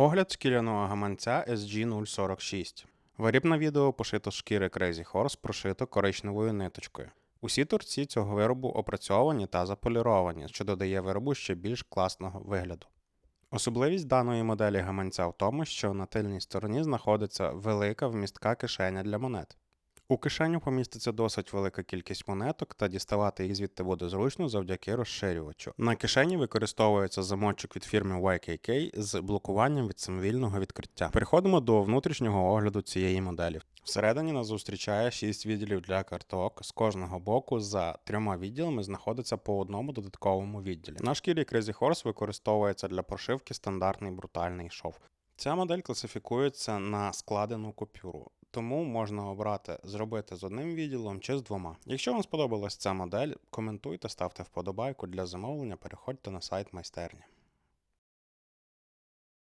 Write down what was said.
Огляд шкіряного гаманця SG046. Виріб відео пошито шкіри Crazy Horse, прошито коричневою ниточкою. Усі торці цього виробу опрацьовані та заполіровані, що додає виробу ще більш класного вигляду. Особливість даної моделі гаманця в тому, що на тильній стороні знаходиться велика вмістка кишеня для монет. У кишеню поміститься досить велика кількість монеток, та діставати їх звідти буде зручно завдяки розширювачу. На кишені використовується замочок від фірми YKK з блокуванням від самовільного відкриття. Переходимо до внутрішнього огляду цієї моделі. Всередині нас зустрічає 6 відділів для карток. З кожного боку за трьома відділами знаходиться по одному додатковому відділі. На шкірі Crazy Horse використовується для прошивки стандартний брутальний шов. Ця модель класифікується на складену купюру, тому можна обрати зробити з одним відділом чи з двома. Якщо вам сподобалась ця модель, коментуйте, ставте вподобайку для замовлення, переходьте на сайт майстерні.